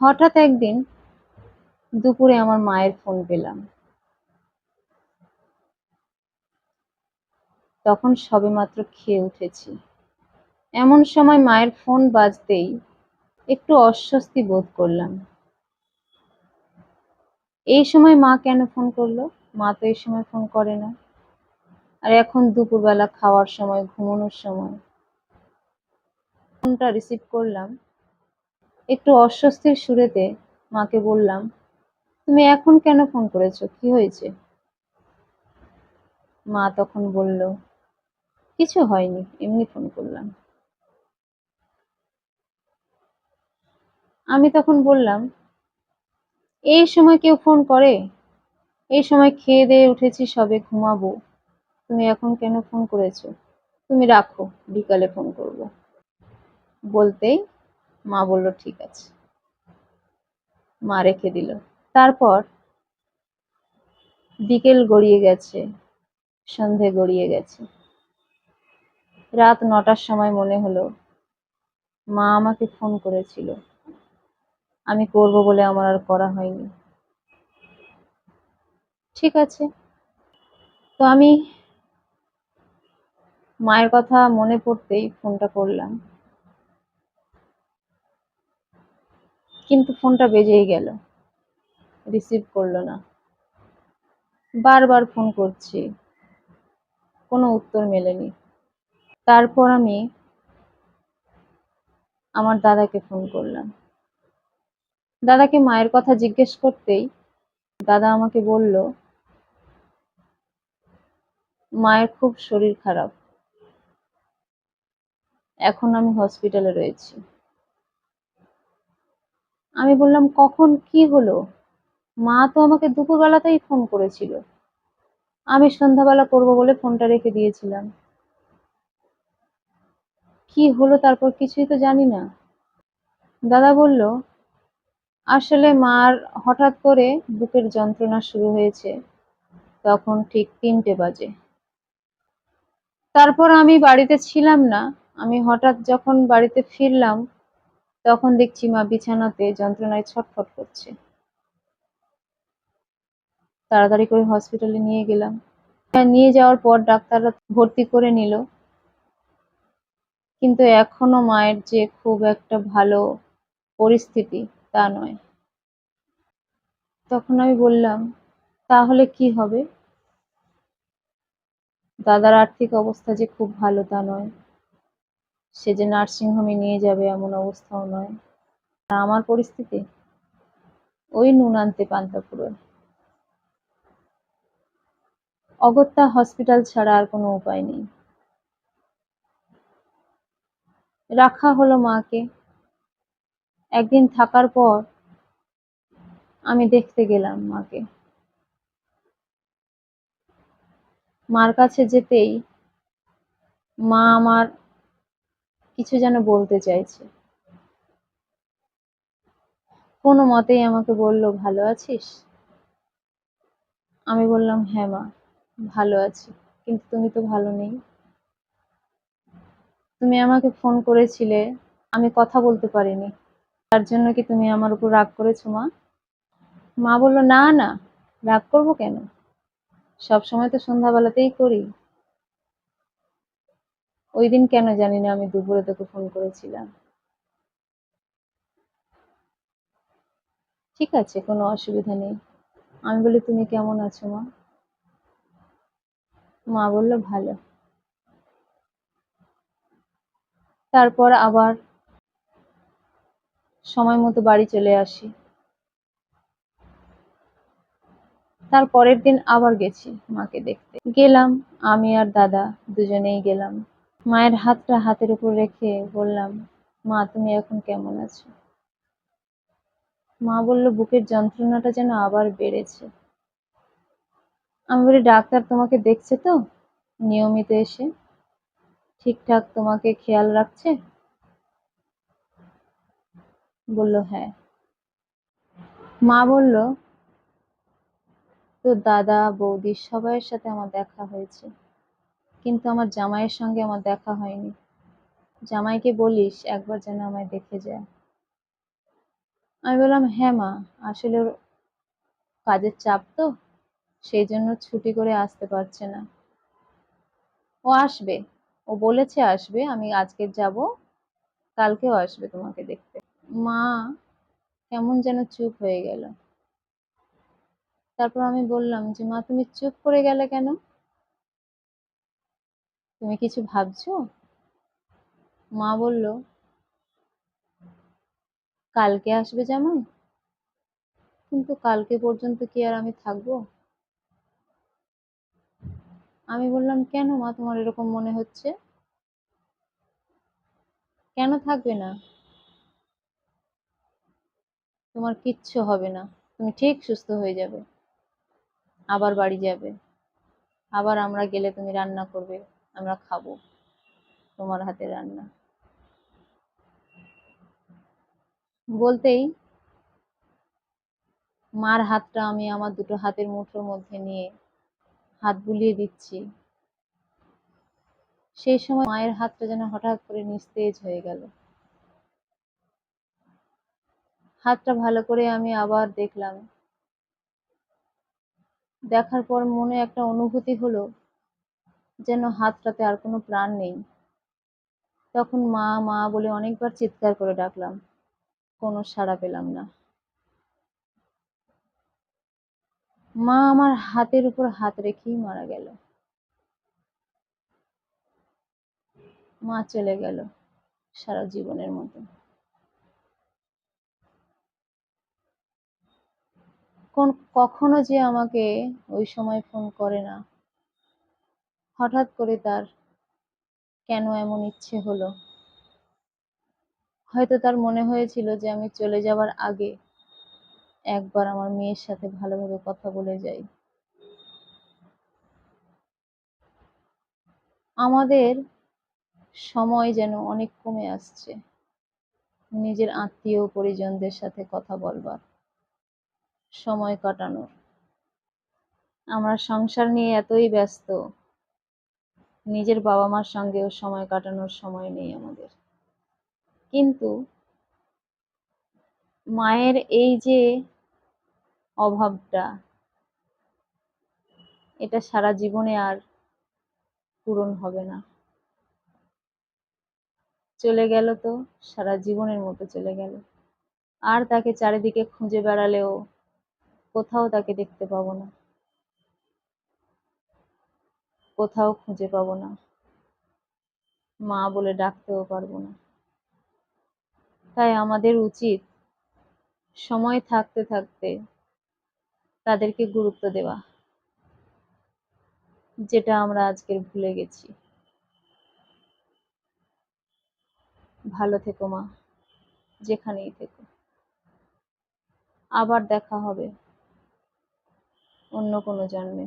হঠাৎ একদিন দুপুরে আমার মায়ের ফোন পেলাম। তখন সবেমাত্র খেয়ে উঠেছি। এমন সময় মায়ের ফোন বাজতেই একটু অস্বস্তি বোধ করলাম। এই সময় মা কেন ফোন করল? মা তো এই সময় ফোন করে না। আর এখন দুপুরবেলা খাওয়ার সময়, ঘুমানোর সময়। ফোনটা রিসিভ করলাম। একটু অস্বস্তির সুরেতে মাকে বললাম, তুমি এখন কেন ফোন করেছ? কি হয়েছে? মা তখন বলল, কিছু হয়নি, এমনি ফোন করলাম। আমি তখন বললাম, এই সময় কেউ ফোন করে? এই সময় খেয়ে দিয়ে উঠেছি, সবে ঘুমাবো। তুমি এখন কেন ফোন করেছ? তুমি রাখো, বিকালে ফোন করব। বলতেই মা বলল, ঠিক আছে। মা রেখে দিল। তারপর বিকেল গড়িয়ে গেছে, সন্ধে গড়িয়ে গেছে। রাত নটার সময় মনে হলো, মা আমাকে ফোন করেছিল। আমি করব বলে আমার আর করা হয়নি। ঠিক আছে। তো আমি মায়ের কথা মনে পড়তেই ফোনটা করলাম। কিন্তু ফোনটা বেজেই গেল। রিসিভ করল না। বারবার ফোন করছি। কোনো উত্তর মেলেনি। তারপর আমি আমার দাদাকে ফোন করলাম। দাদাকে মায়ের কথা জিজ্ঞেস করতেই দাদা আমাকে বলল, মায়ের খুব শরীর খারাপ। এখন আমি হসপিটালে রয়েছি। আমি বললাম, কখন কি হলো? মা তো আমাকে দুপুরবেলাতেই ফোন করেছিল। আমি সন্ধ্যাবেলা করব বলে ফোনটা রেখে দিয়েছিলাম। কি হলো তারপর কিছুই তো জানি না। দাদা বলল, আসলে মার হঠাৎ করে বুকের যন্ত্রণা শুরু হয়েছে। তখন ঠিক তিনটে বাজে। তারপর আমি বাড়িতে ছিলাম না। আমি হঠাৎ যখন বাড়িতে ফিরলাম তখন দেখছি মা বিছানাতে যন্ত্রণায় ছটফট করছে। তাড়াতাড়ি করে হসপিটালে নিয়ে গেলাম। নিয়ে যাওয়ার পর ডাক্তাররা ভর্তি করে নিল। কিন্তু এখনও মায়ের যে খুব একটা ভালো পরিস্থিতি তা নয়। তখন আমি বললাম, তাহলে কি হবে? দাদার আর্থিক অবস্থা যে খুব ভালো তা নয়। সে যে নার্সিংহোমে নিয়ে যাবে এমন অবস্থাও নয়। আমার পরিস্থিতি? ওই নুন আনতে পান্তা ফুরোয় অগত্যা হসপিটাল ছাড়া আর কোনো উপায় নেই। রাখা হলো মাকে। একদিন থাকার পর আমি দেখতে গেলাম মাকে। মার কাছে যেতেই মা আমার কিছু যেন বলতে চাইছে। কোনো মতেই আমাকে বলল, ভালো আছিস? আমি বললাম হ্যাঁ মা, ভালো আছি, কিন্তু তুমি তো ভালো নেই। তুমি আমাকে ফোন করেছিলে, আমি কথা বলতে পারিনি। তার জন্য কি তুমি আমার উপর রাগ করেছ মা? মা বলল, না না, রাগ করব কেন? সব সময় তো সন্ধ্যাবেলাতেই করি। ওই দিন কেন জানি না আমি দুপুরে তোকে ফোন করেছিলাম। ঠিক আছে, কোনো অসুবিধা নেই। আমি বলি, তুমি কেমন আছো, মা? মা বলল, ভালো। তারপর আবার সময় মতো বাড়ি চলে আসি। তার পরের দিন আবার গেছি মাকে দেখতে। গেলাম, আমি আর দাদা দুজনেই গেলাম। মায়ের হাতটা হাতের উপর রেখে বললাম, মা, তুমি এখন কেমন আছো? মা বলল, বুকের যন্ত্রণাটা যেন আবার বেড়েছে। আমি বলি, ডাক্তার তোমাকে দেখছে তো? নিয়মিত এসে, ঠিকঠাক তোমাকে খেয়াল রাখছে? বলল হ্যাঁ। মা বলল তো দাদা, বৌদি সবাইয়ের সাথে আমার দেখা হয়েছে। কিন্তু আমার জামাইয়ের সঙ্গে আমার দেখা হয়নি। জামাইকে বলিস একবার যেন আমায় দেখে যায়। আমি বললাম হ্যাঁ মা, আসলে ওর কাজের চাপ তো সেই জন্য ছুটি করে আসতে পারছে না। ও আসবে, ও বলেছে আসবে, আমি আজকে যাব, কালকেও আসবে তোমাকে দেখতে। মা, কেমন যেন চুপ হয়ে গেল। তারপর আমি বললাম যে, মা, তুমি চুপ করে গেলে কেন? তুমি কিছু ভাবছ? মা বলল, কালকে আসবে যেমন কিন্তু কালকে পর্যন্ত কি আর আমি থাকব? আমি বললাম, কেন মা তোমার এরকম মনে হচ্ছে? কেন থাকবে না? তোমার কিচ্ছু হবে না। তুমি ঠিক সুস্থ হয়ে যাবে। আবার বাড়ি যাবে। আবার আমরা গেলে তুমি রান্না করবে। আমরা খাব তোমার হাতে রান্না। বলতেই মার হাতটা আমি আমার দুটো হাতের মুঠোর মধ্যে নিয়ে হাত বুলিয়ে দিচ্ছি। সেই সময় মায়ের হাতটা যেন হঠাৎ করে নিস্তেজ হয়ে গেল। হাতটা ভালো করে আমি আবার দেখলাম। দেখার পর মনে একটা অনুভূতি হলো যেন হাতটাতে আর কোনো প্রাণ নেই। তখন মা মা বলে অনেকবার চিৎকার করে ডাকলাম। কোনো সাড়া পেলাম না। মা আমার হাতের উপর হাত রেখেই মারা গেল। মা চলে গেল সারা জীবনের মতো। কোন, কখনো যে আমাকে ওই সময় ফোন করে না। হঠাৎ করে তার কেন এমন ইচ্ছে হলো? হয়তো তার মনে হয়েছিল যে আমি চলে যাওয়ার আগে একবার আমার মেয়ের সাথে ভালোভাবে কথা বলে যাই। আমাদের সময় যেন অনেক কমে আসছে। নিজের আত্মীয় পরিজনদের সাথে কথা বলবার, সময় কাটানোর। আমরা সংসার নিয়ে এতই ব্যস্ত নিজের বাবা মার সঙ্গেও সময় কাটানোর সময় নেই আমাদের। কিন্তু মায়ের এই যে অভাবটা, এটা সারা জীবনে আর পূরণ হবে না। চলে গেল তো, সারা জীবনের মতো চলে গেল। আর তাকে চারিদিকে খুঁজে বেড়ালেও কোথাও তাকে দেখতে পাবো না। কোথাও খুঁজে পাবো না। মা বলে ডাকতেও পারব না। তাই আমাদের উচিত সময় থাকতে থাকতে তাদেরকে গুরুত্ব দেওয়া, যেটা আমরা আজকের ভুলে গেছি। ভালো থেকো মা, যেখানেই থেকো। আবার দেখা হবে অন্য কোনো জন্মে।